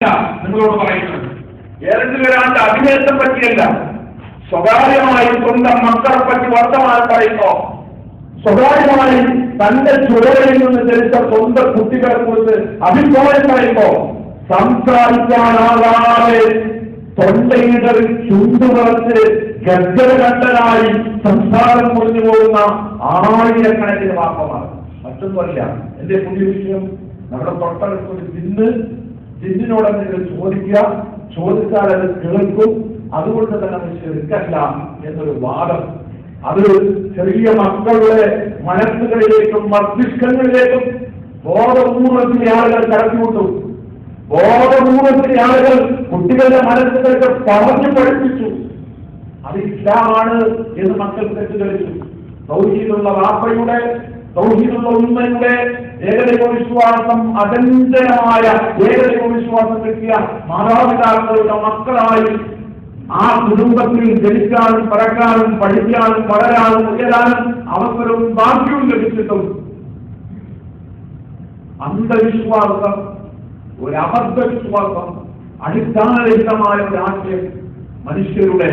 നിങ്ങളോട് പറയുന്നത്. ഏതെങ്കിലും ഒരാളുടെ അഭിനയത്തെ പറ്റിയല്ല. സ്വകാര്യമായി സ്വന്തം മക്കളെ പറ്റി വർത്തമാനം പറയുന്നോ. സ്വകാര്യമായി തന്റെ ചുവരിൽ നിന്ന് ജനിച്ച സ്വന്തം കുട്ടികളെ കുറിച്ച് അഭിപ്രായം പറയുമ്പോ സംസാരിക്കാനാകാതെ തൊണ്ടയിടറിൽ ചുണ്ടുപറച്ച് ഗദ്ഗതകണ്ഠനായി സംസാരം മുറിഞ്ഞു പോകുന്ന ആയിരക്കണക്കിന് മാത്രമാണ് മറ്റൊന്നുമല്ല എന്റെ പുതിയ വിഷയം നമ്മുടെ തൊട്ടടുത്ത് ഒരു ജിന്ന് ജിന്നിനോട് നിങ്ങൾ ചോദിക്കുക ചോദിച്ചാൽ അത് കേൾക്കും അതുകൊണ്ട് തന്നെ അത് ശരിക്കല്ല എന്നൊരു വാദം. അത് ചെറിയ മക്കളുടെ മനസ്സുകളിലേക്കും മസ്തിഷ്കങ്ങളിലേക്കും ബോധപൂർവത്തിന് ആളുകൾ കടത്തിവിട്ടു ബോധപൂർവത്തിന് ആളുകൾ കുട്ടികളുടെ മനസ്സുകൾക്ക് പറഞ്ഞു പഠിപ്പിച്ചു. അത് ഇസ്ലാമാണ് എന്ന് മക്കൾ തെറ്റിദ്ധരിച്ചു. സൗദിയിലുള്ള വാപ്പയുടെ സൗഹീദുള്ള ഉമ്മയുടെ ഏകദൈവ വിശ്വാസം അചഞ്ചലമായ ഏകദൈവ വിശ്വാസം കിട്ടിയ മാതാപിതാക്കളുടെ മക്കളായി ആ കുടുംബത്തിൽ ജനിക്കാനും പറക്കാനും പഠിക്കാനും വളരാനും ഉയരാനും അവസരവും ഭാഗ്യവും ലഭിച്ചിട്ടും അന്ധവിശ്വാസം ഒരു അബദ്ധവിശ്വാസം അടിസ്ഥാനരഹിതമായ ഒരു ആശയം മനുഷ്യരുടെ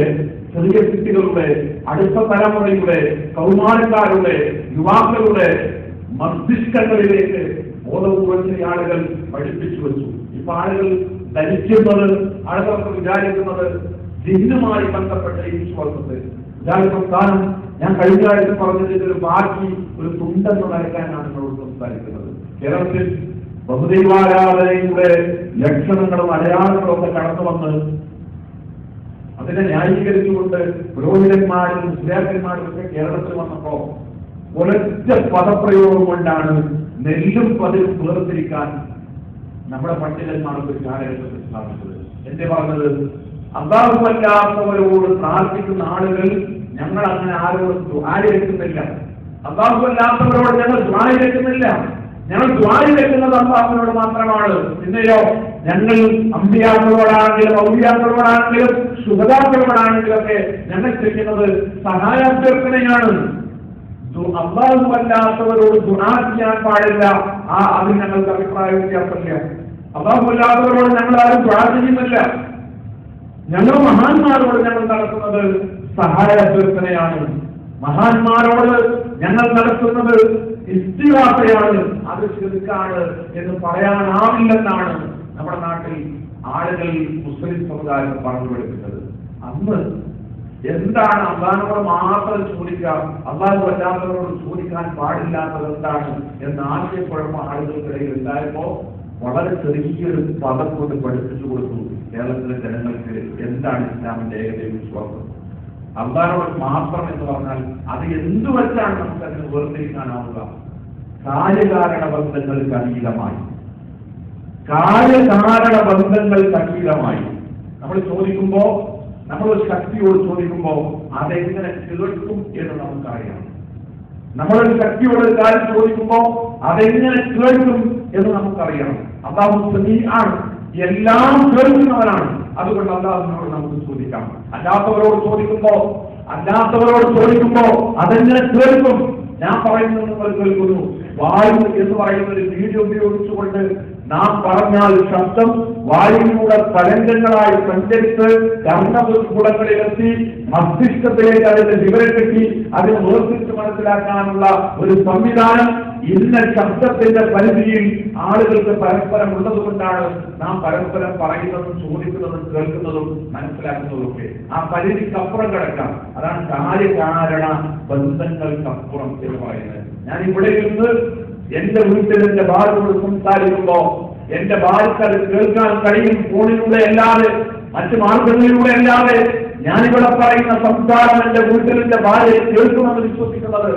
ചെറിയ കുട്ടികളുടെ അടുത്ത തലമുറയുടെ കൗമാരക്കാരുടെ യുവാക്കളുടെ മസ്തിഷ്കങ്ങളിലേക്ക് ബോധപൂർവം ആളുകൾ പഠിപ്പിച്ചു വെച്ചു. ഇപ്പൊ ആളുകൾ ധരിക്കുന്നത് ആളുകൾക്ക് വിചാരിക്കുന്നത് ജിന്നുമായി ബന്ധപ്പെട്ട ഈ വിശ്വാസത്തെ. വിചാരിക്കാൻ ഞാൻ കഴിഞ്ഞ ആഴ്ച പറഞ്ഞതിന്റെ ഒരു ബാക്കി ഒരു തുണ്ടെന്ന് നടക്കാനാണ് നിങ്ങളോട് സംസാരിക്കുന്നത്. കേരളത്തിൽ ബഹുദൈവാരാധനയുടെ ലക്ഷണങ്ങളും അടയാളങ്ങളും ഒക്കെ കടന്നു വന്ന് അതിനെ ന്യായീകരിച്ചുകൊണ്ട് പുരോഹിതന്മാരും മുസ്ലിയാക്കന്മാരും ഒക്കെ കേരളത്തിൽ വന്നപ്പോ ഒരൊറ്റ പദപ്രയോഗം കൊണ്ടാണ് നെല്ലും പതിവും വേർതിരിക്കാൻ നമ്മുടെ പണ്ഡിതന്മാർക്ക് കാലഘട്ടത്തിൽ സ്ഥാപിച്ചത് എന്റെ പറഞ്ഞത്? അള്ളാഹുവല്ലാത്തവരോട് പ്രാർത്ഥിക്കുന്ന ആളുകൾ ഞങ്ങൾ അങ്ങനെ ആരോടും ദ്വാരക്കുന്നില്ല അള്ളാഹുവല്ലാത്തവരോട് ഞങ്ങൾ ദ്വാരക്കുന്നില്ല ഞങ്ങൾ ദ്വാരക്കുന്നത് അള്ളാഹുവിനോട് മാത്രമാണ്. പിന്നെയോ ഞങ്ങൾ അമ്പിയാക്കളോടാണെങ്കിലും ഔദ്യാക്കളോടാണെങ്കിലും സുഖതാക്കളോടാണെങ്കിലും ഒക്കെ ഞങ്ങൾ ചെയ്യുന്നത് സഹായാഭ്യർത്ഥനയാണ്. അള്ളാഹുവല്ലാത്തവരോട് ഗുണാ ചെയ്യാൻ പാടില്ല. ആ അതിൽ ഞങ്ങൾക്ക് അഭിപ്രായ വ്യത്യാസമില്ല. അള്ളാഹുമല്ലാത്തവരോട് ഞങ്ങൾ ആരും ഗുണാ ചെയ്യുന്നില്ല. ഞങ്ങൾ മഹാന്മാരോട് ഞങ്ങൾ നടത്തുന്നത് സഹായ അഭ്യർത്ഥനയാണ്. മഹാന്മാരോട് ഞങ്ങൾ നടത്തുന്നത് ഇസ്തിവാസയാണ്. അത് ചെറുക്കാണ് എന്ന് പറയാനാവില്ലെന്നാണ് നമ്മുടെ നാട്ടിൽ ആളുകൾ മുസ്ലിം സമുദായം പറഞ്ഞു കൊടുക്കുന്നത് അന്ന് എന്താണ് അള്ളാഹിനോട് മാത്രം ചോദിക്കാം അള്ളാഹു അല്ലാത്തവരോട് ചോദിക്കാൻ പാടില്ലാത്തത് എന്താണ് എന്ന ആശയക്കുഴപ്പം ആളുകൾക്കിടയിൽ ഉണ്ടായപ്പോ വളരെ ചെറിയൊരു പദം കൊണ്ട് പഠിപ്പിച്ചു കൊടുത്തു കേരളത്തിലെ ജനങ്ങൾക്ക് എന്താണ് ഇസ്ലാമിന്റെ ഏകദൈവ വിശ്വാസം. അള്ളാഹിനോട് മാത്രം എന്ന് പറഞ്ഞാൽ അത് എന്തു വെച്ചാണ് നമുക്ക് അതിന് വേർതിരിക്കാനാവുക കാര്യകാരണ ബന്ധങ്ങൾക്ക് അതീതമായി. കാര്യകാരണ ബന്ധങ്ങൾക്ക് അതീതമായി. നമ്മൾ ചോദിക്കുമ്പോ നമ്മൾ ഒരു ശക്തിയോട് ചോദിക്കുമ്പോൾ അതെങ്ങനെ കേൾക്കും എന്ന് നമുക്കറിയാം. നമ്മളൊരു ശക്തിയോട് കാര്യം ചോദിക്കുമ്പോൾ അതെങ്ങനെ കേൾക്കും എന്ന് നമുക്കറിയാം. അള്ളാഹു സമീ ആണ്. എല്ലാം കേൾക്കുന്നവനാണ് അതുകൊണ്ട് അള്ളാഹുവിനോട് നമുക്ക് ചോദിക്കാം. അല്ലാത്തവരോട് ചോദിക്കുമ്പോ അല്ലാത്തവരോട് ചോദിക്കുമ്പോ അതെങ്ങനെ കേൾക്കും ഞാൻ പറയുന്നത് നിങ്ങൾ കേൾക്കുന്നു. വായു എന്ന് പറയുന്ന ഒരു വീഡിയോ ഉപയോഗിച്ചുകൊണ്ട് നാം പറഞ്ഞാൽ ശബ്ദം വായുവിലൂടെ തരംഗങ്ങളായി സഞ്ചരിച്ച് കർണപുടങ്ങളിലെത്തി മസ്തിഷ്കത്തിലേക്ക് അതിന്റെ വിവരം കിട്ടി. അതിനെ വേർതിരിച്ച് മനസ്സിലാക്കാനുള്ള ഒരു സംവിധാനം ഇന്ന ശബ്ദത്തിന്റെ പരിധിയിൽ ആളുകൾക്ക് പരസ്പരം ഉള്ളതുകൊണ്ടാണ് നാം പരസ്പരം പറയുന്നതും ചോദിക്കുന്നതും കേൾക്കുന്നതും മനസ്സിലാക്കുന്നതും ഒക്കെ ആ പരിധിക്കപ്പുറം കിടക്കാം. അതാണ് കാര്യകാരണ ബന്ധങ്ങൾക്കപ്പുറം എന്ന് പറയുന്നത്. ഞാൻ ഇവിടെ ഇരുന്ന് എന്റെ വീട്ടിൽ എന്റെ ഭാര്യയോട് സംസാരിക്കുമ്പോ എന്റെ ഭാര്യക്ക് അത് കേൾക്കാൻ കഴിയും ഫോണിലൂടെ അല്ലാതെ മറ്റു മാർഗങ്ങളിലൂടെ അല്ലാതെ ഞാനിവിടെ പറയുന്ന സംസാരം എന്റെ വീട്ടിൽ എന്റെ ഭാര്യയെ കേൾക്കുമെന്ന് വിശ്വസിക്കുന്നത്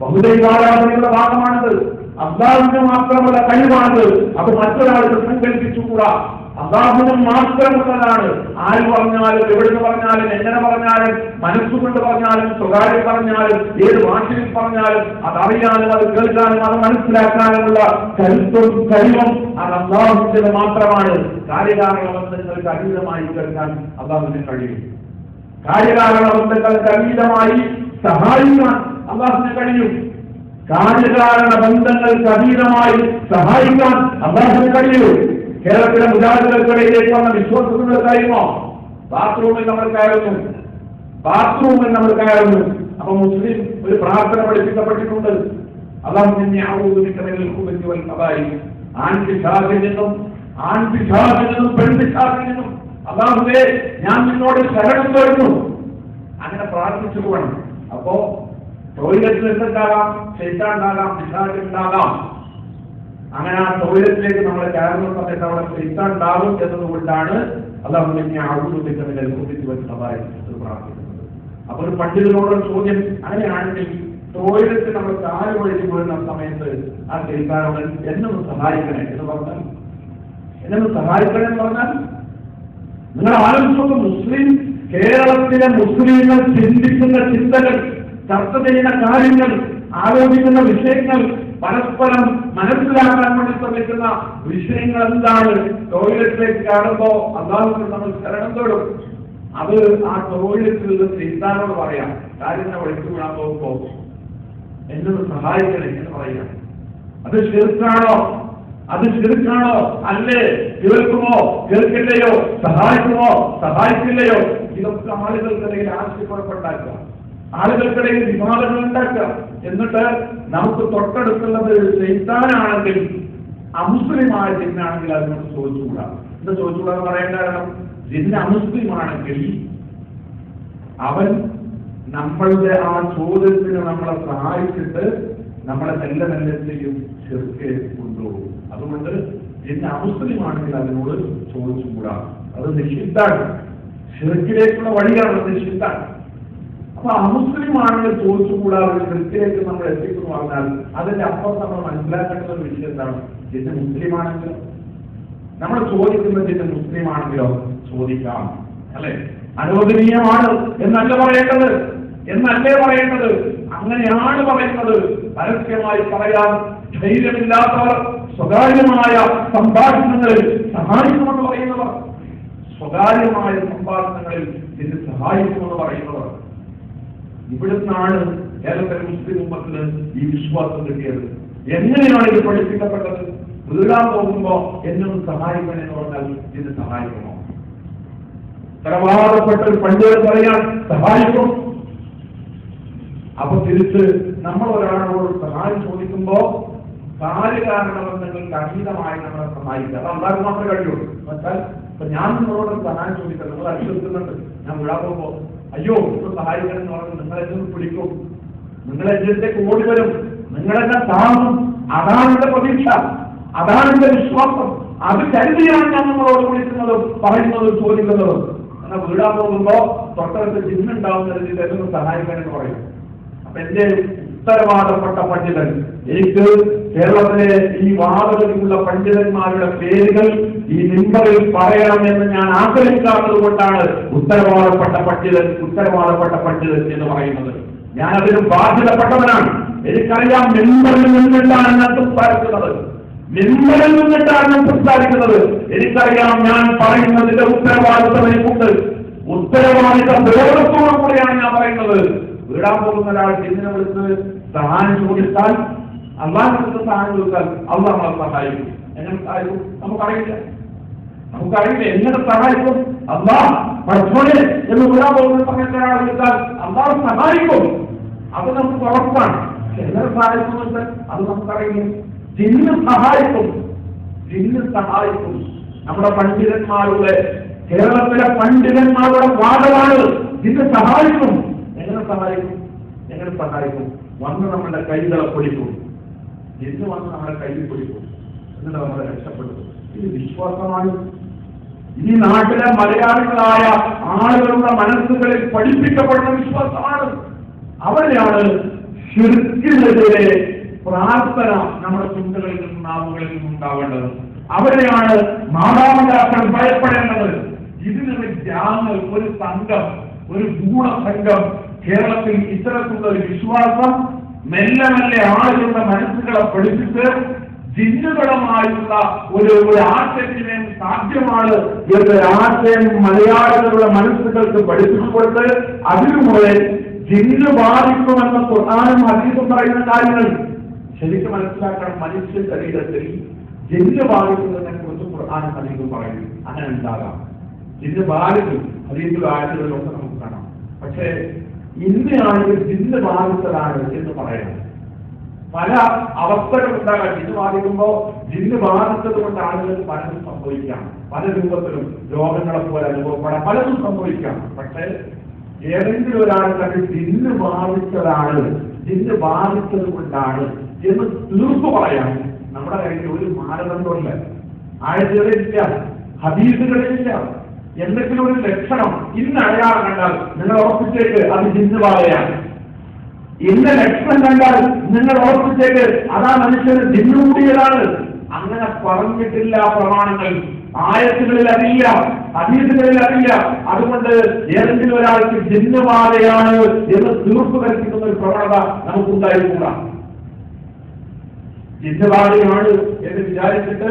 ബഹുദൈവാരാധനയുടെ ഭാഗമാണത്. അള്ളാഹുവിന് മാത്രമുള്ള കഴിവാണത് അത് മറ്റൊരാൾക്ക് സങ്കല്പിച്ചുകൂടാ. അള്ളാഹുവിനും മാത്രമുള്ളതാണ് ആര് പറഞ്ഞാലും എവിടുന്ന് പറഞ്ഞാലും എങ്ങനെ പറഞ്ഞാലും മനസ്സുകൊണ്ട് പറഞ്ഞാലും സ്വകാര്യം പറഞ്ഞാലും ഏത് ഭാഷയിൽ പറഞ്ഞാലും അതറിയാനും അത് കേൾക്കാനും അത് മനസ്സിലാക്കാനുമുള്ള കരുത്തും കഴിവും അത് അള്ളാഹുവിന്റെ മാത്രമാണ്. കാര്യകാരണ ബന്ധങ്ങൾക്ക് അതീതമായി കേൾക്കാൻ അള്ളാഹുവിന് കഴിയും. കാര്യകാരണ ബന്ധങ്ങൾക്ക് അതീതമായി സഹായിക്കാൻ അള്ളാഹുവിന് കഴിയും. കാര്യകാരണ ബന്ധങ്ങൾക്ക് അതീതമായി സഹായിക്കാൻ അള്ളാഹുവിന് കഴിയൂ. കേരളത്തിലെ മുജാഹിദുകൾക്കിടയിലേക്ക് വന്ന വിശ്വാസത്തിന്റെ കാര്യമോ? ബാത്റൂമിൽ നമ്മൾ കയറുന്നു. ബാത്റൂമിൽ നമ്മൾ കയറുന്നു. അപ്പൊ മുസ്ലിം ഒരു പ്രാർത്ഥന പഠിപ്പിക്കപ്പെട്ടിട്ടുണ്ട്. അള്ളാഹു നിന്നെ ആൺപിശാഖിൽ നിന്നും ആൺപിശാഖിൽ നിന്നും അള്ളാഹുവേ ഞാൻ നിന്നോട് ശരണം തരുന്നു. അങ്ങനെ പ്രാർത്ഥിച്ചു പോകണം. അപ്പോ ടോയ്ലറ്റിൽ എന്തുണ്ടാകാം? ചെയ്താണ്ടാകാം പിശാചുണ്ടാകാം. അങ്ങനെ ആ ടോയ്ലറ്റിലേക്ക് നമ്മൾ കയറുന്ന സമയത്ത് അവിടെ ചെയ്താണ്ടാകും എന്നതുകൊണ്ടാണ് അള്ളാഹു ആവുന്നതിന്റെ കുറിച്ച് വെച്ച് സഹായിച്ചത് പ്രാർത്ഥിക്കുന്നത്. അപ്പൊ ഒരു പണ്ഡിതനോട് ചോദ്യം അങ്ങനെയാണെങ്കിൽ ടോയ്ലറ്റ് നമ്മൾ കാൽ വഴി വീഴുന്ന സമയത്ത് ആ ചെയ്താരോടൻ എന്നൊന്ന് സഹായിക്കണേ എന്ന് പറഞ്ഞാൽ? എന്നൊന്ന് സഹായിക്കണേ എന്ന് പറഞ്ഞാൽ? നിങ്ങൾ ആലോചിച്ചോക്ക് മുസ്ലിം കേരളത്തിലെ മുസ്ലിങ്ങൾ ചിന്തിക്കുന്ന ചിന്തകൾ ചർച്ച ചെയ്യുന്ന കാര്യങ്ങൾ ആലോചിക്കുന്ന വിഷയങ്ങൾ പരസ്പരം മനസ്സിലാക്കാൻ വേണ്ടി ശ്രമിക്കുന്ന വിഷയങ്ങൾ എന്താണ്? ടോയ്ലറ്റിലേക്ക് കാണുമ്പോ അള്ളാഹുക്ക് നമ്മൾ ശരണം തൊടും. അത് ആ ടോയ്ലറ്റിൽ നിന്ന് ചെയ്താനോട് പറയാം. കാര്യങ്ങളെ വഴിക്ക് വീഴാൻ പോകുമ്പോ എന്നൊന്ന് സഹായിക്കണേ എന്ന് പറയാം. അത് ശിർക്കാണോ? അത് ശിർക്കാണോ? അല്ലേ? കേൾക്കുമോ? കേൾക്കില്ലയോ? സഹായിക്കുമോ? സഹായിക്കില്ലയോ? ഇതൊക്കെ ആളുകൾക്കിടയിൽ ആശയക്കുഴപ്പുണ്ടാക്കുക ആളുകൾക്കിടയിൽ വിവാദങ്ങൾ ഉണ്ടാക്കുക. എന്നിട്ട് നമുക്ക് തൊട്ടടുത്തുള്ളത് ചെയ്താനാണെങ്കിൽ അമുസ്ലിമായ ജിന്നാണെങ്കിൽ അതിനോട് ചോദിച്ചുകൂടാ. എന്താ ചോദിച്ചുകൂടാ എന്ന് പറയാൻ കാരണം ജിന്ന് അമുസ്ലിമാണെങ്കിൽ അവൻ നമ്മളുടെ ആ ചോദ്യത്തിന് നമ്മളെ സഹായിച്ചിട്ട് നമ്മളെ നല്ല മെല്ലെ ചെയ്യും? ചെറുക്കെ കൊണ്ടുപോകും. അതുകൊണ്ട് ജിന്ന അമുസ്ലിമാണെങ്കിൽ അതിനോട് ചോദിച്ചുകൂടാ. അത് നിഷിദ്ധാണ് ചെറുക്കിലേക്കുള്ള വഴിയാണ് അത് നിഷിദ്ധാണ് അപ്പൊ അമുസ്ലിമാണെങ്കിൽ ചോദിച്ചുകൂടാ ഒരു കൃത്യമായിട്ട് നമ്മൾ എത്തിക്കുന്നു പറഞ്ഞാൽ അതിന്റെ അപ്പുറം നമ്മൾ മനസ്സിലാക്കേണ്ട ഒരു വിഷയം എന്താണ്? ഇത് മുസ്ലിമാണെങ്കിലോ? നമ്മൾ ചോദിക്കുന്നത് ഇത് മുസ്ലിമാണെങ്കിലോ? ചോദിക്കാം. അല്ലെ? അനുവദനീയമാണ് എന്നല്ല പറയേണ്ടത്. എന്നല്ലേ പറയേണ്ടത്? അങ്ങനെയാണ് പറയുന്നത്. പരസ്യമായി പറയാൻ ധൈര്യമില്ലാത്തവർ സ്വകാര്യമായ സംഭാഷണങ്ങളിൽ സഹായിക്കുമെന്ന് പറയുന്നവർ. സ്വകാര്യമായ സംഭാഷണങ്ങളിൽ ഇത് സഹായിക്കുമെന്ന് പറയുന്നവർ. ഇവിടുന്നാണ് കേരളത്തിലെ മുസ്ലിം ഉമ്മത്തിന് ഈ വിശ്വാസം കിട്ടിയത്? എങ്ങനെയാണ് ഇത് പഠിപ്പിക്കപ്പെട്ടത്? വീഴാൻ പോകുമ്പോ എന്നൊന്ന് സഹായിക്കണമെന്ന് പറഞ്ഞാൽ ഇത് സഹായിക്കണോ. തരവാദപ്പെട്ട ഒരു പണ്ഡിതൻ പറയാൻ സഹായിക്കും. അപ്പൊ തിരിച്ച് നമ്മൾ ഒരാളോട് സഹായം ചോദിക്കുമ്പോ കാര്യകാരണബന്ധങ്ങൾക്ക് അതീതമായി നമ്മളെ സഹായിക്കുക. അത് അല്ലാതെ മാത്രമേ കഴിയുള്ളൂ. എന്നുവെച്ചാൽ ഞാൻ നിങ്ങളോട് സഹായം ചോദിക്കാം. നിങ്ങൾ അനുസരിക്കുന്നുണ്ട് ഞാൻ വിടാൻ പോകുമ്പോ അയ്യോ ഇപ്പൊ സഹായിക്കണം എന്ന് പറഞ്ഞു നിങ്ങളെ ചെന്ന് പിടിക്കും നിങ്ങളെ ജീവിതത്തേക്ക് ഓടി വരും. നിങ്ങളെന്നെ താങ്ങും അതാണ് എന്റെ പ്രതീക്ഷ. അതാണ് എന്റെ വിശ്വാസം. അത് കരുതിയാണ് ഞാൻ നിങ്ങളോട് വിളിക്കുന്നതും പറയുന്നതും ചോദിക്കുന്നതും. എന്നാ വീടാൻ പോകുമ്പോ തൊട്ടടുത്ത് ജിന്നുണ്ടാവുന്ന രീതിയിൽ എന്നൊന്ന് സഹായിക്കാനെന്ന് പറയും. അപ്പൊ എന്റെ ഉത്തരവാദപ്പെട്ട പണ്ഡിതൻ. എനിക്ക് കേരളത്തിലെ ഈ വാദഗതിയുള്ള പണ്ഡിതന്മാരുടെ പേരുകൾ ഈ നിമ്പറിൽ പറയണമെന്ന് ഞാൻ ആഗ്രഹിക്കാത്തത് കൊണ്ടാണ് ഉത്തരവാദപ്പെട്ട പണ്ഡിതൻ ഉത്തരവാദപ്പെട്ട പണ്ഡിതൻ എന്ന് പറയുന്നത്. ഞാൻ അതിന് ബാധ്യതപ്പെട്ടവനാണ്. എനിക്കറിയാം നിമ്പറിൽ നിന്നിട്ടാണ് ഞാൻ സംസാരിക്കുന്നത്. നിമ്പറിൽ നിന്നിട്ടാണ് ഞാൻ സംസാരിക്കുന്നത്. എനിക്കറിയാം ഞാൻ പറയുന്നതിന്റെ ഉത്തരവാദിത്തം എനിക്കുണ്ട്. ഉത്തരവാദിത്ത ബോധത്തോടു കൂടിയാണ് ഞാൻ പറയുന്നത്. വീടാൻ പോകുന്ന ഒരാൾ ജിന്നിനെ വിളിച്ച് സഹായം ചോദിച്ചാൽ അള്ളാഹിനെ വിളിച്ച് സഹായം ചോദിച്ചാൽ അള്ളാഹ് നമ്മളെ സഹായിക്കും. എങ്ങനെ സഹായിക്കും? നമുക്കറിയില്ല. നമുക്കറിയില്ല എങ്ങനെ സഹായിക്കും? അള്ളാഹ് പഠിച്ചോനെ എന്ന് വീടാൻ പോകുന്ന സമയത്ത് ഒരാൾ വിളിച്ചാൽ അള്ളാഹ് സഹായിക്കും. അത് നമുക്ക് ഉറപ്പാണ്. എങ്ങനെ സഹായിക്കും എന്ന് വെച്ചാൽ അത് നമുക്കറിയില്ല. ജിന്ന് സഹായിക്കും. ജിന്ന് സഹായിക്കും. നമ്മുടെ പണ്ഡിതന്മാരുടെ കേരളത്തിലെ പണ്ഡിതന്മാരുടെ വാദമാണ് ജിന്ന് സഹായിക്കും. സഹായിക്കും എങ്ങനെ സഹായിക്കും വന്ന് നമ്മുടെ കൈകളെ പൊടിക്കും എന്ന് വന്ന് നമ്മുടെ കൈ പൊടിക്കും എന്നിട്ട് നമ്മളെ രക്ഷപ്പെടും ഇത് വിശ്വാസമാണ്. ഈ നാട്ടിലെ മലയാളികളായ ആളുകളുടെ മനസ്സുകളിൽ പഠിപ്പിക്കപ്പെടുന്ന വിശ്വാസമാണ്. അവരെയാണ് ശുരുക്കിനെതിരെ പ്രാർത്ഥന നമ്മുടെ ചിന്തകളിൽ നിന്നും നാവുകളിൽ നിന്നും ഉണ്ടാവേണ്ടത്. അവരെയാണ് മാതാപിതാക്കൾ ഭയപ്പെടേണ്ടത്. ഇതിനൊരു ഗ്രാമം ഒരു സംഘം ഒരു ഗൂഢസംഘം കേരളത്തിൽ ഇത്തരത്തിലുള്ള ഒരു വിശ്വാസം മെല്ലെ മെല്ലെ ആളുകളുടെ മനസ്സുകളെ പഠിപ്പിച്ച് ജിന്നുകളുമായിട്ടുള്ള ഒരു ഒരു ആശയത്തിന് സാധ്യമാണ് എന്നൊരു ആശയം മലയാളികളുടെ മനസ്സുകൾക്ക് പഠിപ്പിച്ചുകൊണ്ട് അതിലൂടെ ജിന്നു ബാധിക്കുമെന്ന പ്രധാനം അതീതം പറയുന്ന കാര്യങ്ങൾ ശരിക്കും മനസ്സിലാക്കണം മനുഷ്യ ശരീരത്തിൽ ജിന്ന് ബാധിക്കുന്നതിനെ കുറിച്ച് പ്രധാനം അധികം പറയുന്നു. അങ്ങനെ ഉണ്ടാകാം. ജിന്ന് ബാധിക്കും. ഹദീസിലും ആഴ്ചകളിലൊക്കെ നമുക്ക് കാണാം. പക്ഷേ ഇന്ന ആളുകൾ ജിന്ന് ബാധിച്ചതാണ് എന്ന് പറയുന്നത് പല അവസ്ഥകൾ ഉണ്ടാകാം ജിന്ന് ബാധിക്കുമ്പോ ജിന്ന് ബാധിച്ചത് കൊണ്ട് പലതും സംഭവിക്കാം. പല രൂപത്തിലും രോഗങ്ങളെ പോലെ അനുഭവപ്പെടാം. പലതും സംഭവിക്കാം. പക്ഷേ ഏതെങ്കിലും ഒരാൾ തന്നെ ജിന്ന് ബാധിച്ചതാണ് ജിന്ന് ബാധിച്ചത് കൊണ്ടാണ് എന്ന് തീർപ്പ് പറയാം. നമ്മുടെ കയ്യിൽ ഒരു മാനദണ്ഡമില്ല ആഴ്ചകളില്ല ഹദീസുകളില്ല. എന്തെങ്കിലും ഒരു ലക്ഷണം ഇന്ന് അടയാളം കണ്ടാൽ നിങ്ങൾ ഉറപ്പിച്ചേക്ക് അത് ജിന്ന് പാതയാണ്. ഇന്ന് ലക്ഷണം കണ്ടാൽ നിങ്ങൾ ഉറപ്പിച്ചേക്ക് അതാ മനുഷ്യന് ജിന്നുകൂടിയതാണ് അങ്ങനെ പറഞ്ഞിട്ടില്ല പ്രമാണങ്ങൾ. ആയത്തുകളിൽ അറിയില്ല അതീതുകളിൽ അറിയില്ല. അതുകൊണ്ട് ഏതെങ്കിലും ഒരാൾക്ക് ജിന്നുബാധയാണ് എന്ന് തീർപ്പ് കൽപ്പിക്കുന്ന ഒരു പ്രവണത നമുക്കുണ്ടായിക്കൂടാ. ജിന്നുബാധയാണ് എന്ന് വിചാരിച്ചിട്ട്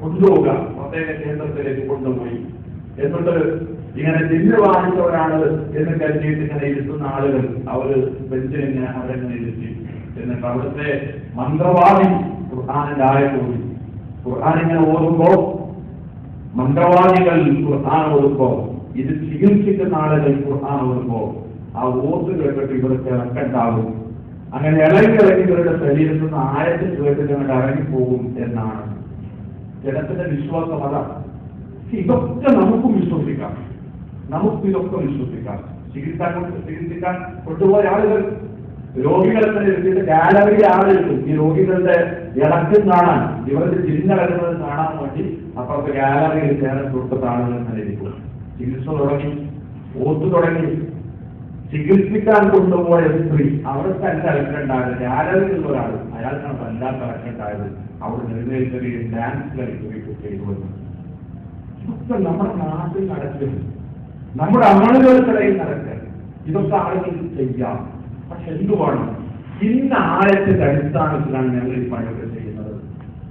കൊണ്ടുപോവുക. പ്രത്യേക കേന്ദ്രത്തിലേക്ക് കൊണ്ടുപോയി. എന്നിട്ട് ഇങ്ങനെ തിന്നു വാങ്ങിച്ചവരാണ് എന്ന് കരുതിയിട്ട് ഇങ്ങനെ ഇരുത്തുന്ന ആളുകൾ അവർ ബെഞ്ചിൽ ഇങ്ങനെ അവരെങ്ങനെ ഇരുത്തി. എന്നിട്ട് അവിടുത്തെ മന്ത്രവാദി ഖുർആാനിന്റെ കൂടി ഖുർആൻ ഇങ്ങനെ ഓതുമ്പോ മന്ത്രവാദികൾ ഖുർആൻ ഓർക്കുമ്പോ ഇത് ചികിത്സിക്കുന്ന ആളുകൾ ഖുർആൻ ഓർക്കുമ്പോ ആ ഓത്ത് കേട്ടിട്ട് ഇവർക്ക് ഇറക്കുണ്ടാകും അങ്ങനെ ഇളകി ഇളകി ഇവരുടെ ശരീരത്തിൽ നിന്ന് ആയത്തിൽ കേട്ടിട്ട് ഇറങ്ങിപ്പോകും എന്നാണ്. ജനത്തിന്റെ വിശ്വാസം അതാണ് ഇതൊക്കെ നമുക്കും വിശ്വസിക്കാം. നമുക്ക് ഇതൊക്കെ വിശ്വസിക്കാം. ചികിത്സാൻ ചികിത്സിക്കാൻ കൊണ്ടുപോയ ആളുകൾ രോഗികളെ തന്നെ ഗാലറിയിൽ ആളെടുക്കും ഈ രോഗികളുടെ ഇളക്കം കാണാൻ ഇവരുടെ ജിന്നിളകുന്നത് കാണാൻ വേണ്ടി അപ്പുറത്തെ ഗാലറിയിൽ ചേരാൻ കൊടുത്ത ആളുകൾ ഇരിക്കും ചികിത്സ തുടങ്ങി ഓത്തു തുടങ്ങി. ചികിത്സിക്കാൻ കൊണ്ടുപോയ സ്ത്രീ അവർക്ക് തന്നെ ഇളക്കുണ്ടായത് ഗാലറിയിലുള്ള ഒരാൾ. അയാൾക്കാണ് വല്ലാത്ത ഇളക്കുണ്ടായത് അവിടെ നിലനിൽക്കുകയും ഡാൻസ് കളിക്കുകയും ചെയ്തു ഇതൊക്കെ നമ്മുടെ നാട്ടിൽ നടക്കരുത് നമ്മുടെ ആളുകൾക്കിടയിൽ നടക്കരുത് ഇതൊക്കെ ആളുകൾ ചെയ്യാം. പക്ഷെ എന്തുവാണ്? ഇന്ന ആഴത്തിന്റെ അടിസ്ഥാനത്തിലാണ് ഞങ്ങൾ ഈ പണികൾ ചെയ്യുന്നത്.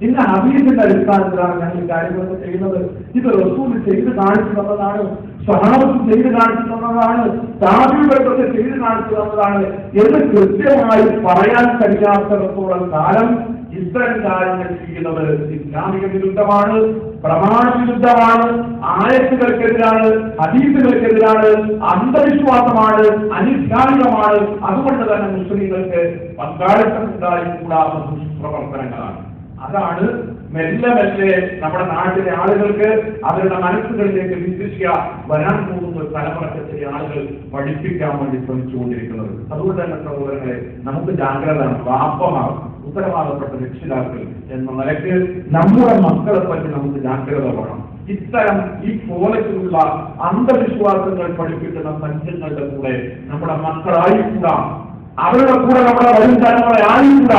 ഇന്ന ഹബീബിന്റെ അടിസ്ഥാനത്തിലാണ് ഞങ്ങൾ ഈ കാര്യങ്ങളൊക്കെ ചെയ്യുന്നത്. ഇത് റസൂൽ ചെയ്ത് കാണിച്ചു തന്നതാണ്. സഹാബത്ത് ചെയ്ത് കാണിച്ചു തന്നതാണ്. താപികൾക്കൊക്കെ ചെയ്ത് കാണിച്ചു തന്നതാണ്. എന്ന് കൃത്യമായി പറയാൻ കഴിയാത്തിടത്തോളം കാലം ഇത്തരം കാര്യങ്ങൾ ചെയ്യുന്നത് ഇസ്ലാമിക വിരുദ്ധമാണ് പ്രമാണ വിരുദ്ധമാണ് ആയത്തുകൾക്കെതിരാണ് അതീതുകൾക്കെതിരാണ് അന്ധവിശ്വാസമാണ് അനിസ്ലാമികമാണ്. അതുകൊണ്ട് തന്നെ മുസ്ലിങ്ങൾക്ക് പങ്കാളിത്തം ഉണ്ടായിക്കൂടാത്ത ദുഷ്പ്രവർത്തനങ്ങളാണ്. അതാണ് മെല്ലെ മെല്ലെ നമ്മുടെ നാട്ടിലെ ആളുകൾക്ക് അവരുടെ മനസ്സുകളിലേക്ക് വിശ്വസിക്കുക വരാൻ പോകുന്ന ഒരു തലമുറയ്ക്ക് ചില ആളുകൾ പഠിപ്പിക്കാൻ വേണ്ടി ശ്രമിച്ചുകൊണ്ടിരിക്കുന്നത്. അതുകൊണ്ട് തന്നെ സഹോദരങ്ങളെ നമുക്ക് ജാഗ്രത വാപ്പമാർ ഉത്തരവാദപ്പെട്ട രക്ഷിതാക്കൾ എന്ന നിലയ്ക്ക് നമ്മുടെ മക്കളെ പറ്റി നമുക്ക് ജാഗ്രത വേണം. ഇത്തരം ഈ പോലെയുള്ള അന്ധവിശ്വാസങ്ങൾ പഠിപ്പിക്കുന്ന സംഘങ്ങളുടെ കൂടെ നമ്മുടെ മക്കളായിക്കൂടാ. അവരുടെ കൂടെ നമ്മുടെ വരും തലമുറ ആയില്ല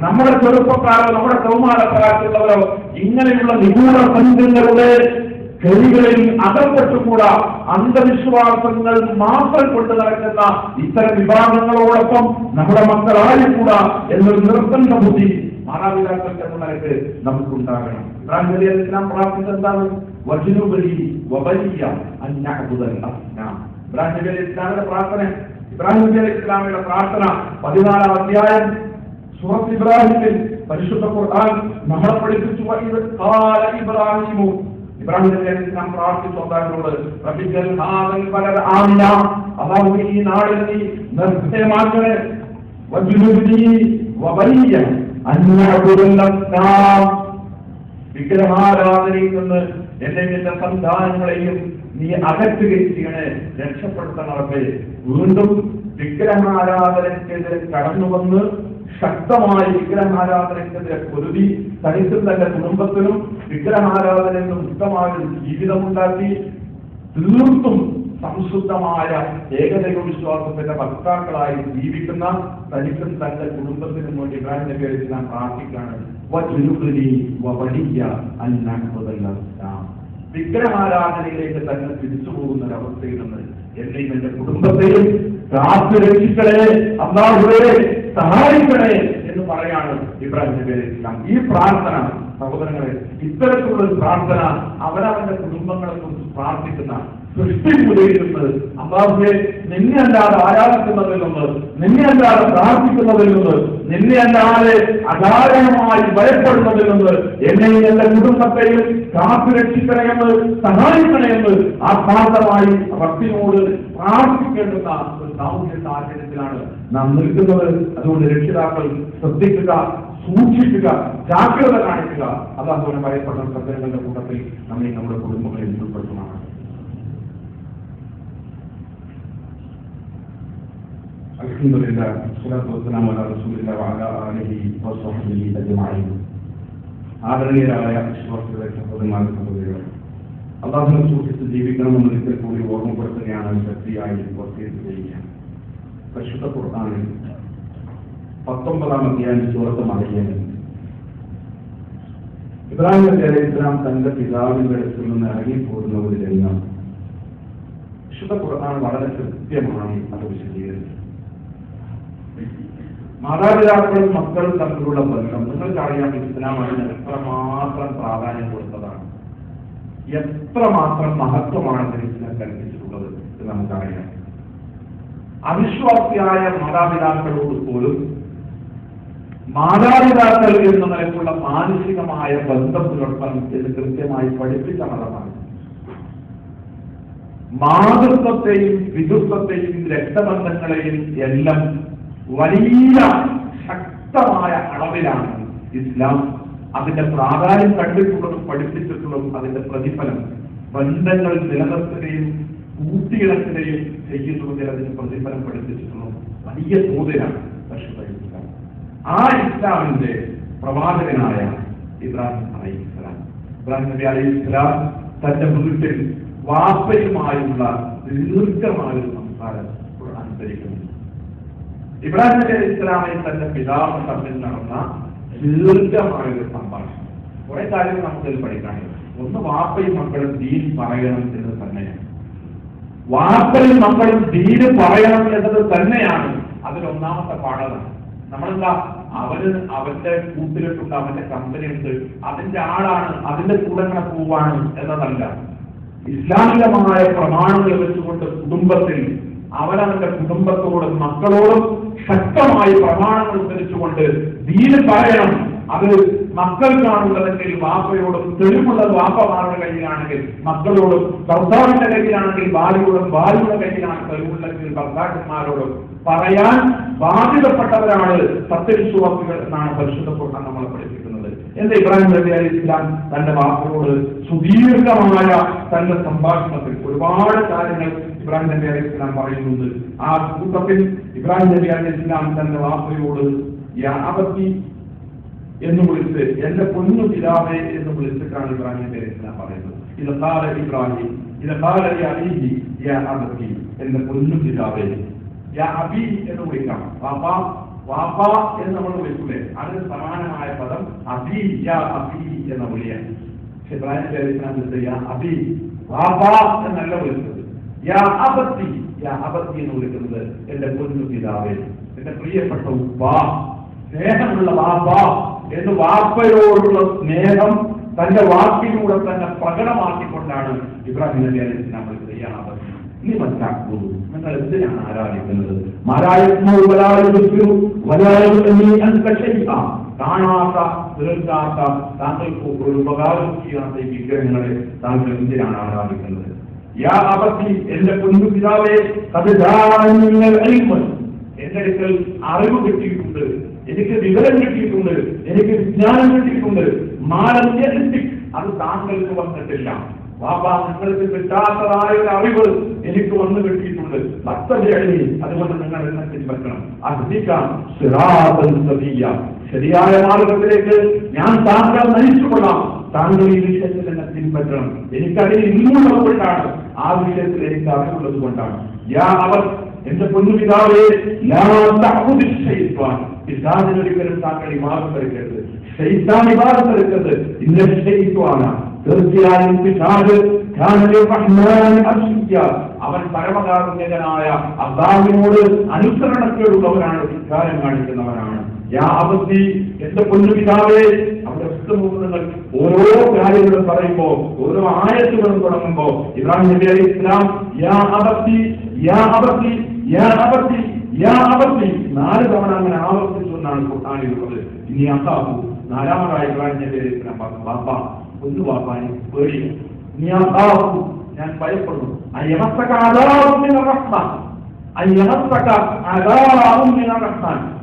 നമ്മുടെ ചെറുപ്പക്കാരോ നമ്മുടെ കൗമാരക്കാർക്കുള്ളവരോ ഇങ്ങനെയുള്ള നിഗൂഢ സംഘങ്ങളുടെ കെളികളിൽ അകപ്പെട്ടുകൂടാ. അന്ധവിശ്വാസങ്ങൾ മാത്രം കൊണ്ട് നടക്കുന്ന ഇത്തരം വിഭാഗങ്ങളോടൊപ്പം നമ്മുടെ മക്കളായിക്കൂടാ എന്നൊരു നിർബന്ധ ബുദ്ധി മാതാപിതാക്കൾക്ക് എന്ന നിലയ്ക്ക് നമുക്കുണ്ടാകണം. ഇബ്രാഹിം പ്രാർത്ഥിച്ചത് എന്താണ്? വജ്നുബലി വബലിയ അസ്നാം ഇബ്രാഹിം പ്രാർത്ഥന ഇബ്രാഹിം നബി ഇസ്ലാമിയുടെ പ്രാർത്ഥന പതിനാലാം അധ്യായം. സൂറത്ത് ഇബ്രാഹിമിൽ പരിശുദ്ധ ഖുർആൻ നമ്മളെ പഠിപ്പിച്ചു. ഇബ്രാഹിമു. ഇബ്രാഹിം ഹാദൽ ഈ വിഗ്രഹാരാധനയിൽ നിന്ന് എന്നെ നിന്റെ സന്താനങ്ങളെയും നീ അകറ്റുകയും ചെയ്യണേ. രക്ഷപ്പെടുത്തണമേ വീണ്ടും വിഗ്രഹാരാധനയ്ക്കെതിരെ കടന്നു വന്ന് ശക്തമായി വിഗ്രഹാരാധനയ്ക്കെതിരെ പൊരുതി തനിക്കും തന്റെ കുടുംബത്തിനും വിഗ്രഹാരാധനയിൽ മുക്തമായ ജീവിതമുണ്ടാക്കി തീർത്തും സംശുദ്ധമായ ഏകദൈവ വിശ്വാസത്തിന്റെ വക്താക്കളായി ജീവിക്കുന്ന തനിക്കും തന്റെ കുടുംബത്തിനും വേണ്ടി ഇബ്രാഹിം നബി അലൈഹി ഇസ്ലാം പ്രാർത്ഥിക്കാണ്. വിഗ്രഹാരാധനയിലേക്ക് തന്നെ തിരിച്ചു പോകുന്ന ഒരവസ്ഥയിൽ നിന്ന് എന്നെയും എന്റെ കുടുംബത്തെയും കാത്തു രക്ഷിക്കണേ അള്ളാഹുവേ സഹായിക്കണേ എന്ന് പറയാണ് ഇബ്രാഹിം നബി ഇസ്ലാം ഈ പ്രാർത്ഥന സഹോദരങ്ങളെ ഇത്തരത്തിലുള്ള പ്രാർത്ഥന അവരവന്റെ കുടുംബങ്ങളെ കുറിച്ച് പ്രാർത്ഥിക്കുന്ന സൃഷ്ടി മുതലിരുന്നത് അള്ളാഹുവെ നിന്നെ അല്ലാതെ ആരാധിക്കുന്നതിൽ നിന്ന് നിന്നെ അല്ലാതെ പ്രാർത്ഥിക്കുന്നതിൽ നിന്ന് നിന്നെ അല്ലാതെ അകാരണമായി ഭയപ്പെടുന്നതിൽ നിന്ന് എന്നെയും എന്റെ കുടുംബത്തെയും കാത്തു രക്ഷിക്കണമെന്ന് സഹായിക്കണമെന്ന് ആത്മാർത്ഥമായി ഭക്തിനോട് പ്രാർത്ഥിക്കേണ്ടുന്ന ഒരു സാമൂഹ്യ സാഹചര്യത്തിലാണ് നാം നിൽക്കുന്നത്. അതുകൊണ്ട് രക്ഷിതാക്കൾ ശ്രദ്ധിക്കുക സൂക്ഷിക്കുക ജാഗ്രത കാണിക്കുക. അതാണ് ഭയപ്പെടുന്ന സജ്ജനങ്ങളുടെ കൂട്ടത്തിൽ നമ്മെ നമ്മുടെ കുടുംബങ്ങളെ ഉൾപ്പെടുത്തുന്നതാണ് الحمد لله والصلاة والسلام على رسول الله وعلى آله وصحبه أجمعين ആദരണീയരായ വിശ്വാസികളെ സഹോദരന്മാരെ സഹോദരികളെ അള്ളാഹുനെ സൂക്ഷിച്ച് ജീവിക്കണമെന്ന് ഒരിക്കൽ കൂടി ഓർമ്മപ്പെടുത്തുകയാണ് ശക്തിയായി വസീത് ചെയ്യുക പരിശുദ്ധ ഖുർആാനിൽ പത്തൊമ്പതാം അധ്യായം സൂറത്ത് മറിയാൻ ഇബ്രാഹിം നബി അലൈഹി ഇസ്ലാം തന്റെ പിതാവിന്റെ അടുത്തിൽ നിന്ന് ഇറങ്ങിപ്പോരുന്ന ഒരു രംഗം വിശുദ്ധ ഖുർആൻ വളരെ കൃത്യമായി അത് വിശദീകരിച്ചു മാതാപിതാക്കളും മക്കളും തമ്മിലുള്ള ബന്ധം. നിങ്ങൾക്കറിയാം ഇസ്ലാം അതിന് എത്രമാത്രം പ്രാധാന്യം കൊടുത്തതാണ്. എത്രമാത്രം മഹത്വമാണ് ഇസ്ലാം കൽപ്പിച്ചിട്ടുള്ളത് എന്ന് നമുക്കറിയാം. അവിശ്വാസിയായ മാതാപിതാക്കളോട് പോലും മാതാപിതാക്കൾ എന്ന നിലക്കുള്ള മാനസികമായ ബന്ധം പുലർത്താൻ ഇത് കൃത്യമായി പഠിപ്പിച്ച മതമാണ്. മാതൃത്വത്തെയും പിതൃത്വത്തെയും രക്തബന്ധങ്ങളെയും എല്ലാം വലിയ ശക്തമായ അളവിലാണ് ഇസ്ലാം. അതിന്റെ പ്രാധാന്യം കണ്ടിട്ടുള്ളതും പഠിപ്പിച്ചിട്ടുള്ളതും അതിന്റെ പ്രതിഫലം ബന്ധങ്ങൾ നിലനിർത്തുകയും കൂട്ടിയിടക്കുകയും ചെയ്യുന്നതിൽ അതിന്റെ പ്രതിഫലം പഠിപ്പിച്ചിട്ടുള്ളതും വലിയ തോതിലാണ് പക്ഷേ ആ ഇസ്ലാമിന്റെ പ്രവാചകനായ ഇബ്രാഹിം അലൈഹി ഇസ്ലാം ഇബ്രാഹിം നബി അലൈഹി ഇസ്ലാം തന്റെ വീട്ടിൽ വാപ്പയുമായുള്ള ദീർഘമായ ഒരു സംസാരം അനുസരിക്കുന്നു ഇബ്രാഹിം നബി അലി ഇസ്ലാമയും തന്റെ പിതാവ് തമ്മിൽ നടന്ന ദീർഘമായ ഒരു സംഭാഷണം. കുറെ കാര്യങ്ങൾ നമുക്കതിൽ പഠിക്കാനുണ്ട് ഒന്ന് വാപ്പയും മക്കളും ദീൻ പറയണം എന്നത് തന്നെയാണ്. വാപ്പയും മക്കളും ദീൻ പറയണം എന്നത് തന്നെയാണ് അതിലൊന്നാമത്തെ പാഠമാണ് നമ്മളെന്താ? അവന് അവന്റെ കൂട്ടിലിട്ടുണ്ട് അവന്റെ കമ്പനി ഉണ്ട്. അതിന്റെ ആളാണ് അതിന്റെ കൂടെ പോവാണ് എന്നതല്ല. ഇസ്ലാമികമായ പ്രമാണങ്ങൾ വെച്ചുകൊണ്ട് കുടുംബത്തിൽ അവനവന്റെ കുടുംബത്തോടും മക്കളോടും ശക്തമായി പ്രമാണങ്ങൾ ഉദ്ധരിച്ചുകൊണ്ട് ദീന് പറയണം. അത് മക്കൾ കാണുന്നതെങ്കിൽ വാപ്പയോടും തെളിവുള്ളത് വാപ്പമാരുടെ കയ്യിലാണെങ്കിൽ മക്കളോടും ഭർത്താവിന്റെ കയ്യിലാണെങ്കിൽ ഭാര്യയോടും ഭാര്യയുടെ കയ്യിലാണ് തെളിവുള്ളെങ്കിൽ ഭർത്താക്കന്മാരോടും പറയാൻ ബാധിതപ്പെട്ടവരാണ് സത്യവിശ്വാസികൾ എന്നാണ് പരിശുദ്ധ ഖുർആൻ നമ്മളെ പഠിപ്പിക്കുന്നത്. എന്താ ഇബ്രാഹിം നബി അലി ഇസ്ലാം തന്റെ വാക്കിനോട് സുദീർഘമായ തന്റെ സംഭാഷണത്തിൽ ഒരുപാട് കാര്യങ്ങൾ ഇബ്രാഹിം നബി അലി ഇസ്ലാം പറയുന്നുണ്ട്. ആ കൂട്ടത്തിൽ ഇബ്രാഹിം നബി അലി ഇസ്ലാം തന്റെ വാപ്പയോട് യാപത്തി എന്ന് വിളിച്ച് എന്റെ പൊന്നു പിതാവേ എന്ന് വിളിച്ചിട്ടാണ് ഇബ്രാഹിം നബി അലി ഇസ്ലാം പറയുന്നത്. ഇത് കാല ഇബ്രാഹിം ഇത് കാല അലീഹി എന്റെ പൊന്നു പിതാവേ അബി എന്ന് വിളിക്കാം വാപ്പ വാപ്പ എന്ന് നമ്മൾ വിളിക്കൂലേ. അതിന് സമാനമായ പദം അബി യാ അബി എന്ന വിളിയാണ്. ഇസ്ലാം വിളിച്ചത് യാ അബി വാപ്പ എന്നല്ല വിളിച്ചത് യാ അബത്തി യാ അബത്തി എന്ന് വിളിക്കുന്നത് എന്റെ പൊന്നു പിതാവേ എന്റെ പ്രിയപ്പെട്ട ഉപ്പ. സ്നേഹമുള്ള വാപ്പ എന്ന് വാപ്പയോടുള്ള സ്നേഹം തന്റെ വാക്കിലൂടെ തന്നെ പ്രകടമാക്കിക്കൊണ്ടാണ് ഇബ്രാഹിം നബി അലൈഹി വിളിച്ചത് യാ അബത്തി. നിങ്ങൾ എന്തിനാണ് ആരാധിക്കുന്നത്? കാണാത്ത കേൾക്കാത്ത താങ്കൾക്ക് ഒരു ഉപകാരം ചെയ്യാത്ത വിഗ്രഹങ്ങളെ താങ്കൾ എന്തിനാണ് ആരാധിക്കുന്നത്? യാ അബദ്ധി എന്റെ കുഞ്ഞു പിതാവെ അത് എന്റെ അടുക്കൽ അറിവ് കിട്ടിയിട്ടുണ്ട് എനിക്ക് വിവരം കിട്ടിയിട്ടുണ്ട്? എനിക്ക് വിജ്ഞാനം കിട്ടിയിട്ടുണ്ട്. മാനം അത് താങ്കൾക്ക് വന്നിട്ടില്ല. വാപ്പ നിങ്ങൾക്ക് കിട്ടാത്തതായ ഒരു അറിവ് എനിക്ക് വന്നു കിട്ടിയിട്ടുണ്ട്. ഭക്തജയണി അതുകൊണ്ട് നിങ്ങൾ എന്നെ പിൻപറ്റണം അധികം ശരിയായ മാർഗത്തിലേക്ക് ഞാൻ താങ്കൾ നയിച്ചുകൊള്ളാം. താങ്കൾ ഈ വിഷയത്തിൽ എന്നെ പിൻപറ്റണം. എനിക്കതിന് ഇന്നുള്ളത് കൊണ്ടാണ് ആ വിഷയത്തിൽ എനിക്ക് അറിവുള്ളത് കൊണ്ടാണ്. യാ അവർ എന്റെ പൊന്നുപിതാവേ പിതാവിനൊരിക്കലും താങ്കൾ ഈ മാർഗം ശൈത്താൻ വിവാദത്തെടുക്കരുത് ഇന്ന ശൈത്വാണ് തീർച്ചയായും പിതാവ് അവൻ പരമകാരുണ്യകനായ അബ്ബാവിനോട് അനുസരണക്കേടുള്ളവനാണ് ധിക്കാരം കാണിക്കുന്നവനാണ്. യാ അബദ്ധി എന്റെ പൊന്നു പിതാവേ അവിടെ നിങ്ങൾ ഓരോ കാര്യങ്ങളും പറയുമ്പോ ഓരോ ആയത്തുകളും തുടങ്ങുമ്പോ ഇബ്രാഹിം നബി അലൈഹി ഇസ്ലാം യാ അബത്തി യാ അബത്തി യാ അബത്തി യാ അബത്തി നാല് തവണ അങ്ങനെ ആവർത്തിച്ചു എന്നാണ് ഖുർആാനിലുള്ളത്. ഇനി അസാഹു നാലാമതായി ഇബ്രാഹിം നബി അലൈഹി ഇസ്ലാം പറഞ്ഞു ബാപ്പ ഒന്ന് എനിക്ക് പേടിയും ഞാൻ ഭയപ്പെടുന്നു.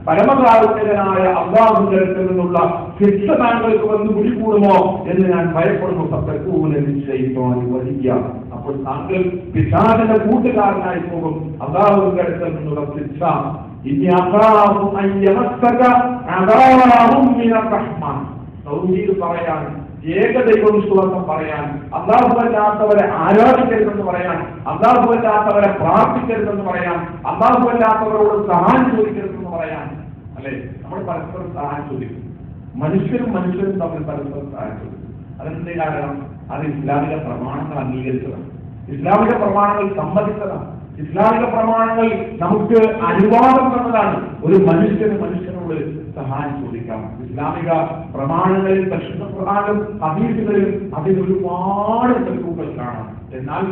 പരമകാരുണ്യനായ അള്ളാഹുവിന്റെ അടുക്കൽ നിന്നുള്ള ശിക്ഷ താങ്കൾക്ക് വന്ന് പിടികൂടുമോ എന്ന് ഞാൻ ഭയപ്പെടുന്നു. സത്യക്കൂലിച്ചോൻ വലിയ അപ്പോൾ താങ്കൾ പിതാവിന്റെ കൂട്ടുകാരനായി പോകും. അള്ളാഹുവിന്റെ അടുക്കൽ നിന്നുള്ള ശിക്ഷ. ഇനി അള്ളാഹു അയ്യമത്തക തൗഹീദ് പറയാൻ അല്ലാഹുവല്ലാത്തവരെ ആരാധിക്കരുതെന്ന് പറയാൻ അള്ളാഹുവല്ലാത്തവരെ പ്രാർത്ഥിക്കരുതെന്ന് പറയാൻ അള്ളാഹുവല്ലാത്തവരോട് സഹായം ചോദിക്കരുതെന്ന് പറയാൻ അല്ലെ? നമ്മൾ പരസ്പരം സഹായം ചോദിക്കും. മനുഷ്യരും മനുഷ്യരും തമ്മിൽ പരസ്പരം സഹായം ചോദിക്കും. അതെന്ത് കാരണം? അത് ഇസ്ലാമിക പ്രമാണങ്ങൾ അംഗീകരിച്ചതാണ്. ഇസ്ലാമിക പ്രമാണങ്ങൾ സമ്മതിച്ചതാണ്. ഇസ്ലാമിക പ്രമാണങ്ങൾ നമുക്ക് അനുവാദം തന്നതാണ് ഒരു മനുഷ്യന് മനുഷ്യനോട് സഹായം ചോദിക്കാം. ഇസ്ലാമിക പ്രമാണങ്ങളിൽ പരിശുദ്ധ പ്രമാണം അതീതികളിൽ അതിൽ ഒരുപാട് തെളിവുകൾ കാണാം. എന്നാൽ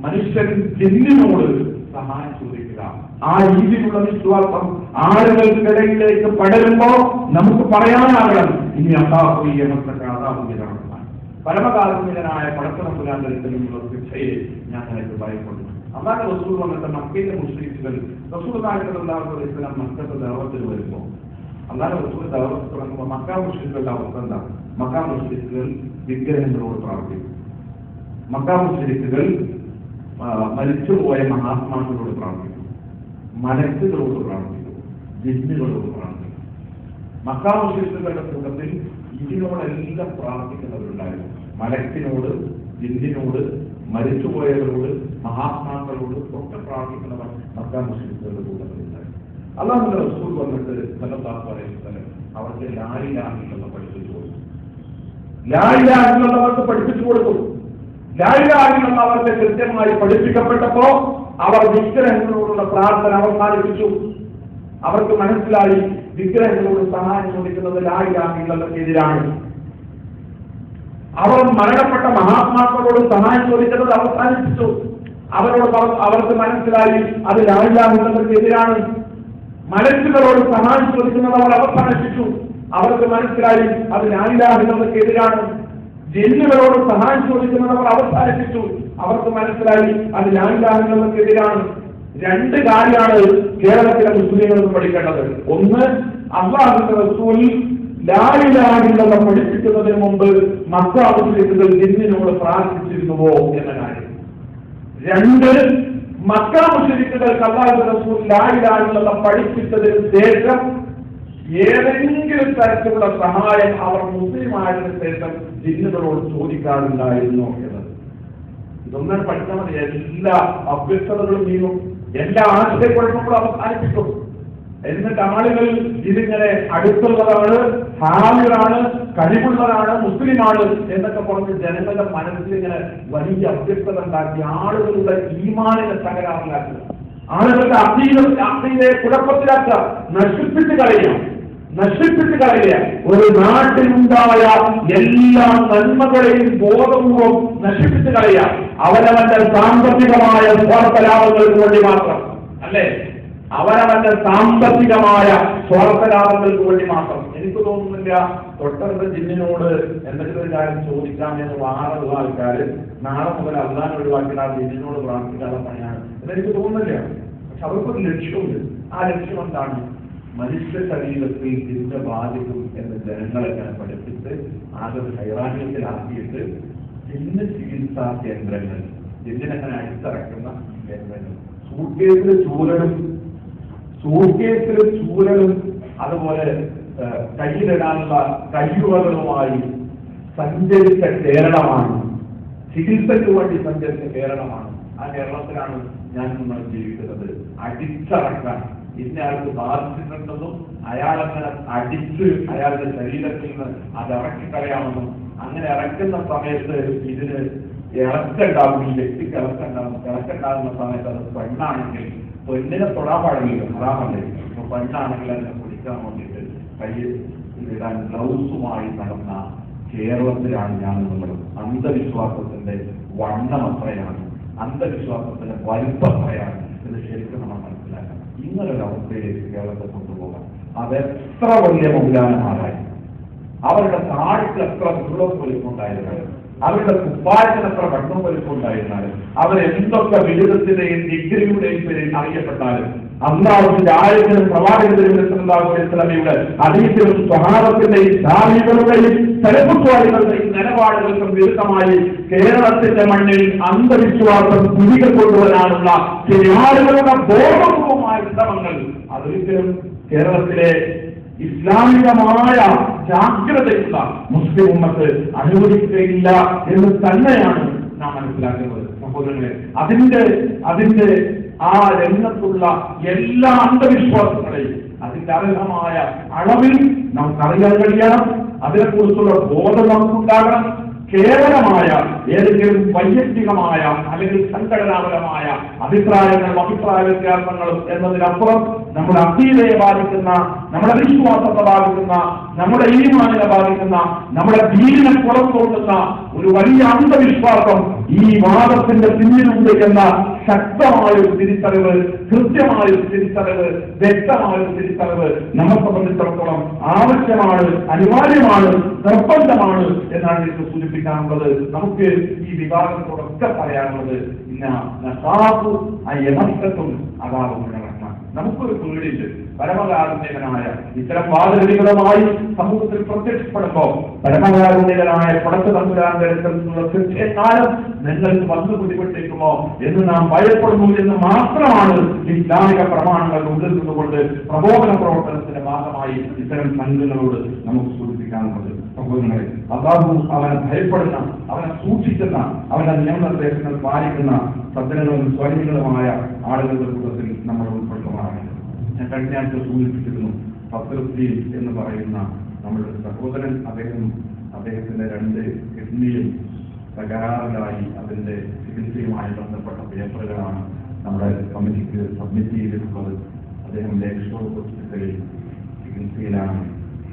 മനുഷ്യൻ ജിന്നിനോട് സഹായം ചോദിക്കുക. ആ രീതിയിലുള്ള വിശ്വാസം ആളുകൾക്കിടയിലേക്ക് പടരുമ്പോ നമുക്ക് പറയാനാകണം ഇനി അതാഹുയ്യമാണ് പരമകാരുണ്യനായ പടത്തനപുരാന്തരത്തിൽ നിന്നുള്ള ശിക്ഷയെ ഞാൻ നിനക്ക് ഭയപ്പെടുന്നു. അതാണ് റസൂർ വന്നിട്ട് മക്കയിലെ മുസ്ലിംസുകൾ റസൂൽ നായകരുണ്ടാകുന്ന മക്കത്തെ ദർവത്തിൽ വരുമ്പോൾ അല്ലാതെ റസൂൽ ദേവത്തിൽ തുടങ്ങുമ്പോൾ മക്കാ മുസ്ലിംകളുടെ അവസ്ഥ എന്താ? മക്കാ വിഗ്രഹങ്ങളോട് പ്രാർത്ഥിക്കും. മക്കാ മരിച്ചുപോയ മഹാത്മാക്കളോട് പ്രാർത്ഥിക്കും. മലക്കുകളോട് പ്രാർത്ഥിക്കും. ജിന്നുകളോട് പ്രാർത്ഥിക്കും. മക്കാ മുസ്ലിംസുകളുടെ കൂട്ടത്തിൽ ഇതിനോടെല്ലാം പ്രാർത്ഥിക്കുന്നവരുണ്ടായിരുന്നു. മലക്കിനോട് ജിന്നിനോട് മരിച്ചുപോയവരോട് മഹാത്മാക്കളോട് ഒക്കെ പ്രാർത്ഥിക്കുന്നവർ മക്കാ മുസ്ലിംസുകളുടെ കൂട്ടത്തിലുണ്ടായിരുന്നു അള്ളാഹുന്റെ റസൂൽ വന്നിട്ട് സലത്താഹ് പറയുന്നത് അവർക്ക് ലായിലാഹിലുള്ള പഠിപ്പിച്ചു കൊടുത്തു ലായിലാഹിലുള്ളവർക്ക് പഠിപ്പിച്ചു കൊടുത്തു ലായിലാഹിലുള്ള അവർക്ക് കൃത്യമായി പഠിപ്പിക്കപ്പെട്ടപ്പോ അവർ വിഗ്രഹങ്ങളോടുള്ള പ്രാർത്ഥന അവസാനിപ്പിച്ചു. അവർക്ക് മനസ്സിലായി വിഗ്രഹങ്ങളോട് സഹായം ചോദിക്കുന്നത് ലായിലാഹിലുള്ളവർക്കെതിരാണ് അവർ മരണപ്പെട്ട മഹാത്മാക്കളോട് സഹായം ചോദിക്കുന്നത് അവസാനിപ്പിച്ചു. അവരോട് അവർക്ക് മനസ്സിലായി അത് ലായിലാഹിലുള്ളവർക്കെതിരാണ് മലക്കുകളോട് സഹായം ചോദിക്കുന്നവർ അവസാനിപ്പിച്ചു. അവർക്ക് മനസ്സിലായി അത് ഞാനില്ലാതിരുന്നവർക്ക് എതിരാണ് ജെല്ലുകളോട് സഹായം ചോദിക്കുന്നത് അവർ അവസാനിപ്പിച്ചു. അവർക്ക് മനസ്സിലായി അത് ലായിലാഹിലുള്ളവർക്കെതിരാണ് രണ്ട് കാര്യമാണ് കേരളത്തിലെ മുസ്ലിങ്ങൾക്ക് പഠിക്കേണ്ടത്. ഒന്ന് അള്ളാഹുന്റെ റസൂൽ പഠിപ്പിക്കുന്നതിന് മുമ്പ് മക്ക മുസ്ലിങ്ങൾ ജിന്നിനോട് പ്രാർത്ഥിച്ചിരുന്നുവോ എന്ന കാര്യം. രണ്ട് മക്ക മുസ്ലിക്കുകൾക്ക് അള്ളാഹു റസൂൽ ലായിലാഹിലുള്ള പഠിപ്പിച്ചതിന് ശേഷം ഏതെങ്കിലും തരത്തിലുള്ള സഹായം അവർ മുസ്ലിം ശേഷം ജിന്നുകളോട് ചോദിക്കാറുണ്ടായിരുന്നു എന്നത് ഇതൊന്നും പഠിച്ചാൽ മതി. എല്ലാ അഭ്യസ്തതകളും നീങ്ങും. എല്ലാ ആശയക്കുഴപ്പങ്ങളും അവസാനിപ്പിക്കും. എന്നിട്ട് ആളുകൾ ഇതിങ്ങനെ അടുത്തുള്ളതാണ് ഹാമിലാണ് കഴിവുള്ളതാണ് മുസ്ലിമാണ് എന്നൊക്കെ പറഞ്ഞ് ജനങ്ങളുടെ മനസ്സിൽ ഇങ്ങനെ വലിയ അവ്യക്തത ഉണ്ടാക്കി ആളുകളുടെ ഈമാനിനെ തകരാറിലാക്കുക. ആളുകളുടെ അധീന അധീനയെ കുഴപ്പത്തിലാക്കുക. നശിപ്പിച്ച് കളയുക. നശിപ്പിച്ച് കളയുക. ഒരു നാട്ടിലുണ്ടായ എല്ലാ നന്മകളെയും ബോധപൂർവം നശിപ്പിച്ച് കളയുക. അവനവന്റെ സാമ്പത്തികമായ സ്വാർത്ഥ ലാഭങ്ങൾക്ക് വേണ്ടി മാത്രം. അല്ലേ? അവനവന്റെ സാമ്പത്തികമായ സ്വാർത്ഥ ലാഭങ്ങൾക്ക് വേണ്ടി മാത്രം. എനിക്ക് തോന്നുന്നില്ല തൊട്ടടുത്ത ജിന്നിനോട് എന്തെങ്കിലും കാര്യം ചോദിക്കാമെന്ന് വാറുള്ള ആൾക്കാർ നാളെ മുതൽ അള്ളാൻ ഒഴിവാക്കിയിട്ട് ആ ജിന്നിനോട് പ്രാർത്ഥിക്കാനുള്ള പണിയാണ്. എന്നെനിക്ക് തോന്നുന്നില്ല. പക്ഷെ അവർക്കൊരു ലക്ഷ്യമുണ്ട്. ആ ലക്ഷ്യം എന്താണ്? മനുഷ്യ ശരീരത്തിൽ ഇതിന്റെ ബാധിക്കും എന്ന് ജനങ്ങളെ ഞാൻ പഠിപ്പിച്ച് ആകെ ഹൈറാനിയത്തിലാക്കിയിട്ട് ജിന്ന് ചികിത്സാ കേന്ദ്രങ്ങൾ ജിന്നിനങ്ങനെ അടിച്ചിറക്കുന്ന കേന്ദ്രങ്ങൾ. സൂക്കേസിലെ ചൂരലും സൂക്കേസിലെ ചൂരലും അതുപോലെ കയ്യിലിടാനുള്ള കഴിവുകളുമായി സഞ്ചരിച്ച കേരളമാണ്. ചികിത്സയ്ക്ക് വേണ്ടി സഞ്ചരിച്ച കേരളമാണ്. ആ കേരളത്തിലാണ് ഞാൻ നമ്മൾ ജീവിക്കുന്നത്. അടിച്ചറക്കാൻ. ഇന്നയാൾക്ക് ബാധിച്ചിട്ടുണ്ടെന്നും അയാളങ്ങനെ അടിച്ച് അയാളുടെ ശരീരത്തിൽ നിന്ന് അത് ഇറക്കിക്കളയാമെന്നും അങ്ങനെ ഇറക്കുന്ന സമയത്ത് ഇതിന് ഇറക്കണ്ടാവും ഈ വ്യക്തിക്ക് ഇറക്കുണ്ടാവും ഇറക്കുണ്ടാകുന്ന സമയത്ത് അത് പെണ്ണാണെങ്കിൽ പെണ്ണിനെ തൊടാൻ പാടില്ല ഹറാമല്ലേ? അപ്പൊ പെണ്ണാണെങ്കിൽ അതിനെ കുടിക്കാൻ വേണ്ടിയിട്ട് കയ്യിൽ ഇടാൻ ഗ്ലൗസുമായി നടന്ന കേരളത്തിലാണ് ഞാൻ നിങ്ങളും അന്ധവിശ്വാസത്തിന്റെ വണ്ണം അത്രയാണ്. അന്ധവിശ്വാസത്തിന്റെ വലിപ്പം അത്രയാണ്. ഇത് ശരിക്കും നമ്മൾ മനസ്സിലാക്കണം. ഇങ്ങനൊരു അവസ്ഥയിലേക്ക് കേരളത്തെ കൊണ്ടുപോകാം അത് എത്ര വലിയ മൗലാനമാരായി അവരുടെ താഴ്ച എത്ര ദുർലഭ വലിപ്പുണ്ടായിരുന്നാലും അവരുടെ കുപ്പായത്തിന് എത്ര വണ്ണം വലിപ്പുണ്ടായിരുന്നാലും അവരെന്തൊക്കെ ബിരുദത്തിന്റെയും ഡിഗ്രിയുടെയും പേരിൽ അറിയപ്പെട്ടാലും അള്ളാഹുവിന്റെ ആയത്തിനും പ്രവാചകരുടെ അതീതവും സ്വഭാവത്തിന്റെയും ധാർമ്മികളുടെയും തലപ്പുസ്വാദികളുടെയും നിലപാടുകൾക്കും വിരുദ്ധമായി കേരളത്തിന്റെ മണ്ണിൽ അന്ധവിശ്വാസം തിരികെ കൊണ്ടുവരാനുള്ള ആളുകളുടെ ബോധപൂർവമായ ശ്രമങ്ങൾ അതൊരിക്കലും കേരളത്തിലെ ഇസ്ലാമികമായ ജാഗ്രതയുള്ള മുസ്ലിം ഉമ്മത്ത് അനുവദിക്കുകയില്ല എന്ന് തന്നെയാണ് നാം മനസ്സിലാക്കുന്നത്. സഹോദരങ്ങളെ അതിന്റെ അതിന്റെ ആ രംഗത്തുള്ള എല്ലാ അന്ധവിശ്വാസങ്ങളെയും അതിന്റെ അർഹമായ അളവിൽ നമുക്കറിയാൻ കഴിയണം. അതിനെക്കുറിച്ചുള്ള ബോധം നമുക്കുണ്ടാകണം. കേവലമായ ഏതെങ്കിലും വൈയക്തികമായ അല്ലെങ്കിൽ സംഘടനാപരമായ അഭിപ്രായങ്ങളും അഭിപ്രായ വ്യത്യാസങ്ങളും എന്നതിനപ്പുറം നമ്മുടെ അധീനയെ ബാധിക്കുന്ന നമ്മുടെ വിശ്വാസത്തെ ബാധിക്കുന്ന നമ്മുടെ ഈമാനിനെ ബാധിക്കുന്ന നമ്മുടെ ദീനിനെ പുറത്തുകൊണ്ടുന്ന ഒരു വലിയ അന്ധവിശ്വാസം ഈ വാദത്തിന്റെ പിന്നിലുണ്ട് എന്ന ശക്തമായ ഒരു തിരിച്ചറിവ് കൃത്യമായ ഒരു തിരിച്ചറിവ് വ്യക്തമായ ഒരു തിരിച്ചറിവ് നമ്മെ സംബന്ധിച്ചിടത്തോളം ആവശ്യമാണ് അനിവാര്യമാണ് നിർബന്ധമാണ് എന്നാണ് എനിക്ക് സൂചിപ്പിക്കാനുള്ളത് നമുക്ക് ഈ വിഭാഗത്തോടൊക്കെ പറയാനുള്ളത് ഇന്ന നസാഫു അയ്യമത്തും അതാവുന്ന നമുക്കൊരു പേടിയുണ്ട്. പരമകാരുണ്യകനായ ഇത്തരം വാദഗതികളുമായി സമൂഹത്തിൽ പ്രത്യക്ഷപ്പെടുമ്പോ പരമകാരുണ്യകനായ അടുക്കൽ നിന്നുള്ള തീർച്ചയായും നിങ്ങൾക്ക് വന്നു പിടിപെട്ടേക്കുമോ എന്ന് നാം ഭയപ്പെടുന്നു എന്ന് മാത്രമാണ് ഇസ്ലാമിക പ്രമാണങ്ങൾ ഉള്ളിൽ നിന്നുകൊണ്ട് പ്രബോധന പ്രവർത്തനത്തിന്റെ ഭാഗമായി ഇത്തരം സംഘങ്ങളോട് നമുക്ക് സൂചിപ്പിക്കാനുള്ളത്. സഹോദരങ്ങളെ അള്ളാഹു അവനെ ഭയപ്പെടുന്ന അവനെ സൂക്ഷിക്കുന്ന അവന്റെ നിയമനിർദ്ദേശങ്ങൾ പാലിക്കുന്ന സജ്ജനങ്ങളും സ്വൈനികളുമായ ആളുകളുടെ കൂട്ടത്തിൽ നമ്മൾ ഉൾപ്പെടുത്തുമാറാണ്. ഞാൻ കഴിഞ്ഞ ആഴ്ച സൂചിപ്പിച്ചിരുന്നു പത്രത്തി എന്ന് പറയുന്ന നമ്മുടെ സഹോദരൻ അദ്ദേഹം അദ്ദേഹത്തിന്റെ രണ്ട് കിഡ്നിയും തകരാറിലായി അതിന്റെ ചികിത്സയുമായി ബന്ധപ്പെട്ട പേപ്പറുകളാണ് നമ്മുടെ കമ്മിറ്റിക്ക് സബ്മിറ്റ് ചെയ്തിട്ടുള്ളത്. അദ്ദേഹം ലേക്ക് ഷോർ ഹോസ്പിറ്റലിൽ ചികിത്സയിലാണ്.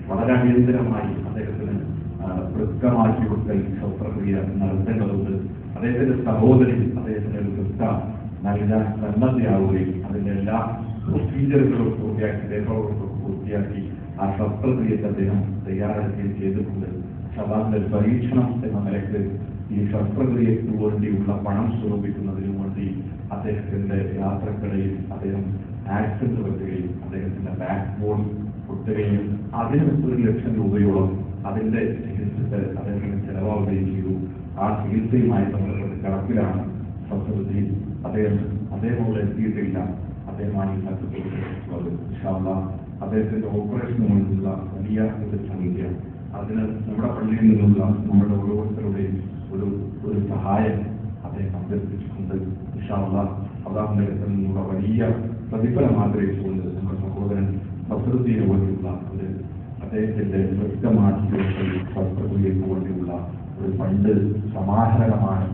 വളരെ അടിയന്തരമായി അദ്ദേഹത്തിന് മാറ്റി കൊടുക്കൽ ശസ്ത്രക്രിയ നടത്തേണ്ടതുണ്ട്. അദ്ദേഹത്തിന്റെ സഹോദരി അദ്ദേഹത്തിന് ഒരു വൃക്ക നൽകാൻ സന്നദ്ധയാവുകയും അതിന്റെ എല്ലാ പ്രൊസീജിയറുകളും പൂർത്തിയാക്കി പേപ്പറുകളും പൂർത്തിയാക്കി ആ ശസ്ത്രക്രിയക്ക് അദ്ദേഹം തയ്യാറെടുക്കുകയും ചെയ്തിട്ടുണ്ട്. ശബാന്റെ പരീക്ഷണം എന്ന നിലയ്ക്ക് ഈ ശസ്ത്രക്രിയക്ക് വേണ്ടിയുള്ള പണം സ്വരൂപിക്കുന്നതിനു വേണ്ടി അദ്ദേഹത്തിന്റെ യാത്രക്കിടയിൽ അദ്ദേഹം ആക്സിഡന്റ് പറ്റുകയും അദ്ദേഹത്തിന്റെ ബാക്ക് ബോൺ പൊട്ടുകയും അതിന് ഒരു ലക്ഷം രൂപയോളം അതിന്റെ ചികിത്സക്ക് അദ്ദേഹത്തിന് ചെലവാകുകയും ചെയ്തു ആ ചികിത്സയുമായി ബന്ധപ്പെട്ട് കിടപ്പിലാണ് സത്യത്തിൽ അദ്ദേഹം അദ്ദേഹം എത്തിയിട്ടില്ല. അദ്ദേഹമാണ് ഈ ഇൻഷാല്ല അദ്ദേഹത്തിന്റെ ഓപ്പറേഷന് വേണ്ടിയുള്ള വലിയ ഒരു സംഖ്യ അതിന് നമ്മുടെ പള്ളിയിൽ നിന്നുള്ള നമ്മുടെ ഓരോരുത്തരുടെയും ഒരു ഒരു സഹായം അദ്ദേഹം അഭ്യർത്ഥിച്ചിട്ടുണ്ട്. ഇഷാള്ള അള്ളാഹുന്റെ നിന്നുള്ള വലിയ പ്രതിഫലം ആഗ്രഹിച്ചുകൊണ്ട് നമ്മുടെ സഹോദരൻ ഫസറുദ്ദീന് പോലെയുള്ള ഒരു അദ്ദേഹത്തിന്റെ വ്യക്തമാക്കിയ ശസ്ത്രക്രിയക്ക് പോലെയുള്ള ഒരു ഫണ്ട് സമാഹരണമാണ്